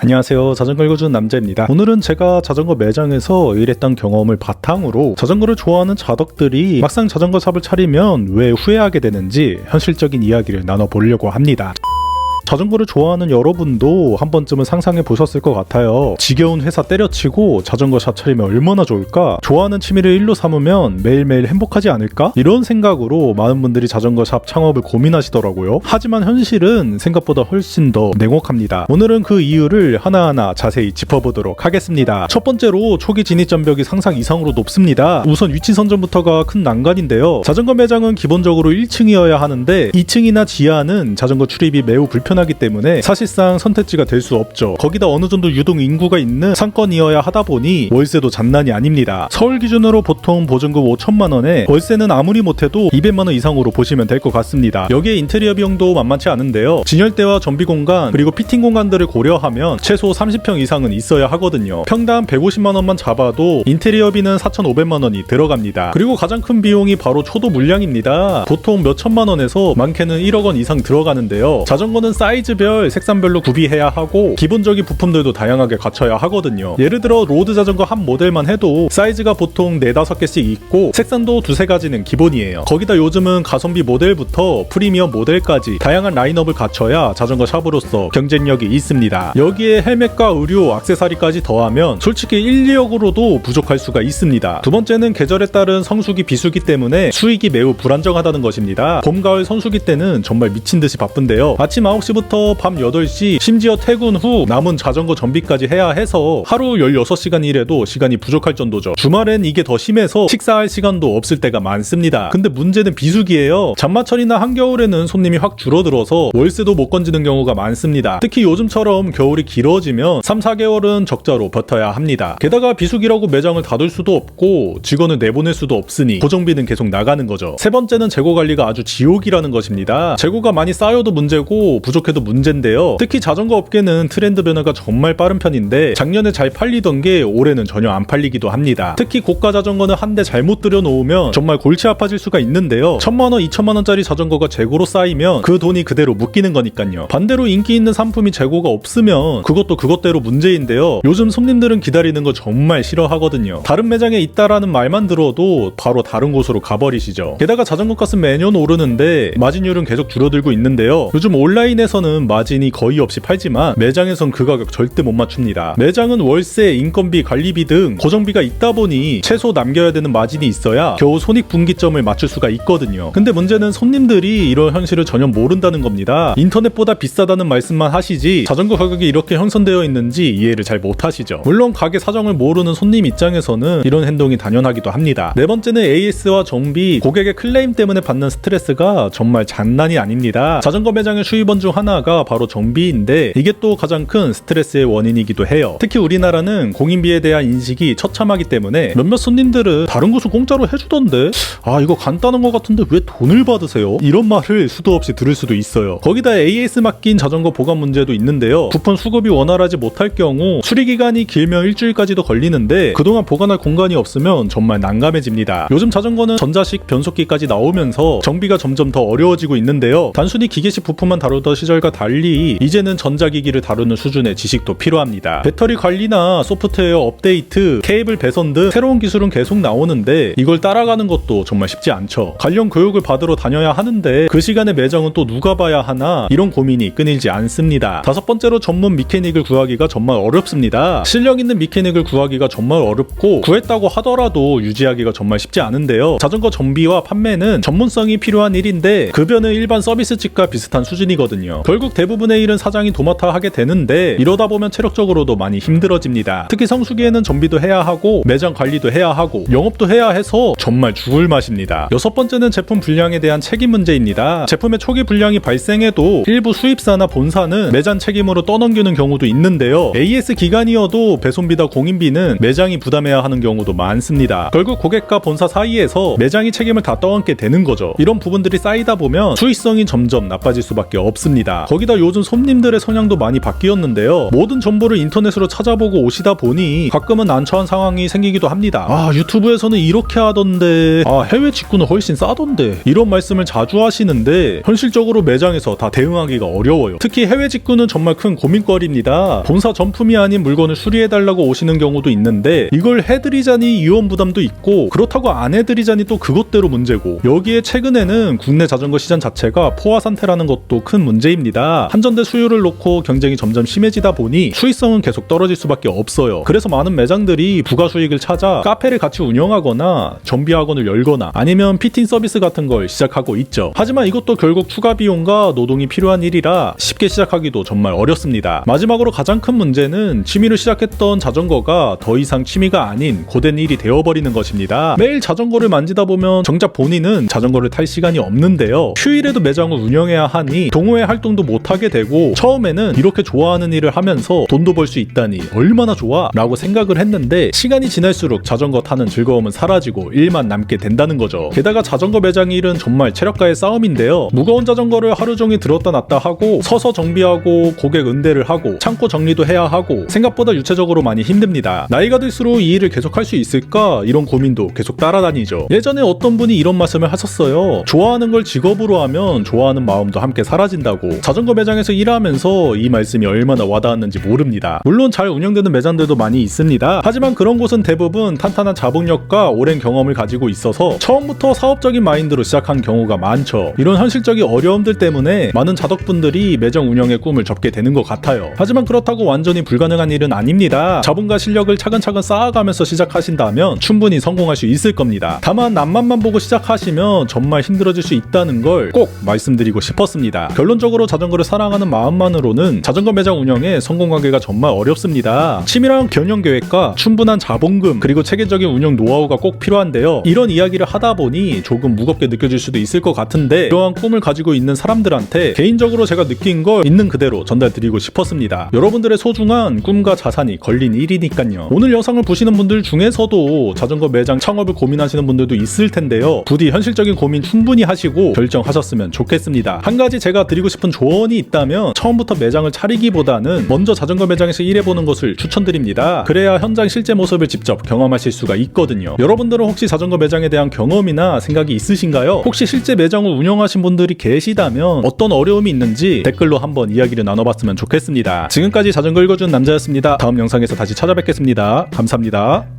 안녕하세요. 자전거 읽어주는 남자입니다. 오늘은 제가 자전거 매장에서 일했던 경험을 바탕으로 자전거를 좋아하는 자덕들이 막상 자전거 샵을 차리면 왜 후회하게 되는지 현실적인 이야기를 나눠보려고 합니다. 자전거를 좋아하는 여러분도 한 번쯤은 상상해 보셨을 것 같아요. 지겨운 회사 때려치고 자전거 샵 차리면 얼마나 좋을까? 좋아하는 취미를 일로 삼으면 매일매일 행복하지 않을까? 이런 생각으로 많은 분들이 자전거 샵 창업을 고민하시더라고요. 하지만 현실은 생각보다 훨씬 더 냉혹합니다. 오늘은 그 이유를 하나하나 자세히 짚어보도록 하겠습니다. 첫 번째로 초기 진입 장벽이 상상 이상으로 높습니다. 우선 위치 선점부터가 큰 난관인데요. 자전거 매장은 기본적으로 1층이어야 하는데 2층이나 지하는 자전거 출입이 매우 불편 하기 때문에 사실상 선택지가 될 수 없죠. 거기다 어느 정도 유동 인구가 있는 상권이어야 하다 보니 월세도 장난이 아닙니다. 서울 기준으로 보통 보증금 5천만 원에 월세는 아무리 못해도 200만 원 이상으로 보시면 될 것 같습니다. 여기에 인테리어 비용도 만만치 않은데요. 진열대와 정비 공간 그리고 피팅 공간들을 고려하면 최소 30평 이상은 있어야 하거든요. 평당 150만 원만 잡아도 인테리어비는 4,500만 원이 들어갑니다. 그리고 가장 큰 비용이 바로 초도 물량입니다. 보통 몇 천만 원에서 많게는 1억 원 이상 들어가는데요. 자전거는 사이즈별 색상별로 구비해야 하고 기본적인 부품들도 다양하게 갖춰야 하거든요. 예를 들어 로드 자전거 한 모델만 해도 사이즈가 보통 4, 5개씩 있고 색상도 두세 가지는 기본이에요. 거기다 요즘은 가성비 모델부터 프리미엄 모델까지 다양한 라인업을 갖춰야 자전거 샵으로서 경쟁력이 있습니다. 여기에 헬멧과 의류, 액세서리까지 더하면 솔직히 1, 2억으로도 부족할 수가 있습니다. 두 번째는 계절에 따른 성수기, 비수기 때문에 수익이 매우 불안정하다는 것입니다. 봄, 가을 성수기 때는 정말 미친 듯이 바쁜데요. 아침 9시부터 밤 8시, 심지어 퇴근 후 남은 자전거 정비까지 해야 해서 하루 16시간 일해도 시간이 부족할 정도죠. 주말엔 이게 더 심해서 식사할 시간도 없을 때가 많습니다. 근데 문제는 비수기예요. 장마철이나 한겨울에는 손님이 확 줄어들어서 월세도 못 건지는 경우가 많습니다. 특히 요즘처럼 겨울이 길어지면 3, 4개월은 적자로 버텨야 합니다. 게다가 비수기라고 매장을 닫을 수도 없고 직원을 내보낼 수도 없으니 고정비는 계속 나가는 거죠. 세 번째는 재고 관리가 아주 지옥이라는 것입니다. 재고가 많이 쌓여도 문제고 부족해 도 문제인데요. 특히 자전거 업계는 트렌드 변화가 정말 빠른 편인데 작년에 잘 팔리던 게 올해는 전혀 안 팔리기도 합니다. 특히 고가 자전거는 한 대 잘못 들여놓으면 정말 골치 아파질 수가 있는데요. 천만 원, 이천만 원짜리 자전거가 재고로 쌓이면 그 돈이 그대로 묶이는 거니까요. 반대로 인기 있는 상품이 재고가 없으면 그것도 그것대로 문제인데요. 요즘 손님들은 기다리는 거 정말 싫어하거든요. 다른 매장에 있다라는 말만 들어도 바로 다른 곳으로 가버리시죠. 게다가 자전거 값은 매년 오르는데 마진율은 계속 줄어들고 있는데요. 요즘 온라인 에서는 마진이 거의 없이 팔지만 매장에선 그 가격 절대 못 맞춥니다. 매장은 월세, 인건비, 관리비 등 고정비가 있다 보니 최소 남겨야 되는 마진이 있어야 겨우 손익분기점을 맞출 수가 있거든요. 근데 문제는 손님들이 이런 현실을 전혀 모른다는 겁니다. 인터넷보다 비싸다는 말씀만 하시지 자전거 가격이 이렇게 형성되어 있는지 이해를 잘 못하시죠. 물론 가게 사정을 모르는 손님 입장에서는 이런 행동이 당연하기도 합니다. 네 번째는 AS와 정비, 고객의 클레임 때문에 받는 스트레스가 정말 장난이 아닙니다. 자전거 매장의 수입원 중 하나 가 바로 정비인데 이게 또 가장 큰 스트레스의 원인이기도 해요. 특히 우리나라는 공인비에 대한 인식이 처참하기 때문에 몇몇 손님들은 다른 곳은 공짜로 해주던데 아 이거 간단한 것 같은데 왜 돈을 받으세요? 이런 말을 수도 없이 들을 수도 있어요. 거기다 AS 맡긴 자전거 보관 문제도 있는데요. 부품 수급이 원활하지 못할 경우 수리 기간이 길면 일주일까지도 걸리는데 그동안 보관할 공간이 없으면 정말 난감해집니다. 요즘 자전거는 전자식 변속기까지 나오면서 정비가 점점 더 어려워지고 있는데요. 단순히 기계식 부품만 다루던 시절과 달리 이제는 전자기기를 다루는 수준의 지식도 필요합니다. 배터리 관리나 소프트웨어 업데이트, 케이블 배선 등 새로운 기술은 계속 나오는데 이걸 따라가는 것도 정말 쉽지 않죠. 관련 교육을 받으러 다녀야 하는데 그 시간에 매장은 또 누가 봐야 하나 이런 고민이 끊이지 않습니다. 다섯 번째로 전문 미케닉을 구하기가 정말 어렵습니다. 실력 있는 미케닉을 구하기가 정말 어렵고 구했다고 하더라도 유지하기가 정말 쉽지 않은데요. 자전거 정비와 판매는 전문성이 필요한 일인데 급여는 일반 서비스직과 비슷한 수준이거든요. 결국 대부분의 일은 사장이 도맡아 하게 되는데 이러다 보면 체력적으로도 많이 힘들어집니다. 특히 성수기에는 정비도 해야 하고 매장 관리도 해야 하고 영업도 해야 해서 정말 죽을 맛입니다. 여섯 번째는 제품 불량에 대한 책임 문제입니다. 제품의 초기 불량이 발생해도 일부 수입사나 본사는 매장 책임으로 떠넘기는 경우도 있는데요. AS 기간이어도 배송비다 공인비는 매장이 부담해야 하는 경우도 많습니다. 결국 고객과 본사 사이에서 매장이 책임을 다 떠안게 되는 거죠. 이런 부분들이 쌓이다 보면 수익성이 점점 나빠질 수밖에 없습니다. 있습니다. 거기다 요즘 손님들의 성향도 많이 바뀌었는데요. 모든 정보를 인터넷으로 찾아보고 오시다 보니 가끔은 난처한 상황이 생기기도 합니다. 아 유튜브에서는 이렇게 하던데 아 해외 직구는 훨씬 싸던데 이런 말씀을 자주 하시는데 현실적으로 매장에서 다 대응하기가 어려워요. 특히 해외 직구는 정말 큰 고민거리입니다. 본사 전품이 아닌 물건을 수리해달라고 오시는 경우도 있는데 이걸 해드리자니 이원 부담도 있고 그렇다고 안 해드리자니 또 그것대로 문제고 여기에 최근에는 국내 자전거 시장 자체가 포화 상태라는 것도 큰 문제입니다. 한전대 수요를 놓고 경쟁이 점점 심해지다 보니 수익성은 계속 떨어질 수밖에 없어요. 그래서 많은 매장들이 부가 수익을 찾아 카페를 같이 운영하거나 정비 학원을 열거나 아니면 피팅 서비스 같은 걸 시작하고 있죠. 하지만 이것도 결국 추가 비용과 노동이 필요한 일이라 쉽게 시작하기도 정말 어렵습니다. 마지막으로 가장 큰 문제는 취미로 시작했던 자전거가 더 이상 취미가 아닌 고된 일이 되어버리는 것입니다. 매일 자전거를 만지다 보면 정작 본인은 자전거를 탈 시간이 없는데요. 휴일에도 매장을 운영해야 하니 동호회 활동도 못하게 되고 처음에는 이렇게 좋아하는 일을 하면서 돈도 벌 수 있다니 얼마나 좋아 라고 생각을 했는데 시간이 지날수록 자전거 타는 즐거움은 사라지고 일만 남게 된다는 거죠. 게다가 자전거 매장 일은 정말 체력과의 싸움인데요. 무거운 자전거를 하루 종일 들었다 놨다 하고 서서 정비하고 고객 응대를 하고 창고 정리도 해야 하고 생각보다 유체적으로 많이 힘듭니다. 나이가 들수록 이 일을 계속 할 수 있을까 이런 고민도 계속 따라다니죠. 예전에 어떤 분이 이런 말씀을 하셨어요. 좋아하는 걸 직업으로 하면 좋아하는 마음도 함께 사라진다고. 자전거 매장에서 일하면서 이 말씀이 얼마나 와닿았는지 모릅니다. 물론 잘 운영되는 매장들도 많이 있습니다. 하지만 그런 곳은 대부분 탄탄한 자본력과 오랜 경험을 가지고 있어서 처음부터 사업적인 마인드로 시작한 경우가 많죠. 이런 현실적인 어려움들 때문에 많은 자덕분들이 매장 운영의 꿈을 접게 되는 것 같아요. 하지만 그렇다고 완전히 불가능한 일은 아닙니다. 자본과 실력을 차근차근 쌓아가면서 시작하신다면 충분히 성공할 수 있을 겁니다. 다만 남만만 보고 시작하시면 정말 힘들어질 수 있다는 걸 꼭 말씀드리고 싶었습니다. 결론적으로 자전거를 사랑하는 마음만으로는 자전거 매장 운영에 성공하기가 정말 어렵습니다. 치밀한 경영 계획과 충분한 자본금 그리고 체계적인 운영 노하우가 꼭 필요한데요. 이런 이야기를 하다 보니 조금 무겁게 느껴질 수도 있을 것 같은데 이러한 꿈을 가지고 있는 사람들한테 개인적으로 제가 느낀 걸 있는 그대로 전달드리고 싶었습니다. 여러분들의 소중한 꿈과 자산이 걸린 일이니까요. 오늘 영상을 보시는 분들 중에서도 자전거 매장 창업을 고민하시는 분들도 있을 텐데요. 부디 현실적인 고민 충분히 하시고 결정하셨으면 좋겠습니다. 한 가지 제가 드리고 싶은 조언이 있다면 처음부터 매장을 차리기보다는 먼저 자전거 매장에서 일해보는 것을 추천드립니다. 그래야 현장 실제 모습을 직접 경험하실 수가 있거든요. 여러분들은 혹시 자전거 매장에 대한 경험이나 생각이 있으신가요? 혹시 실제 매장을 운영하신 분들이 계시다면 어떤 어려움이 있는지 댓글로 한번 이야기를 나눠봤으면 좋겠습니다. 지금까지 자전거 읽어준 남자였습니다. 다음 영상에서 다시 찾아뵙겠습니다. 감사합니다.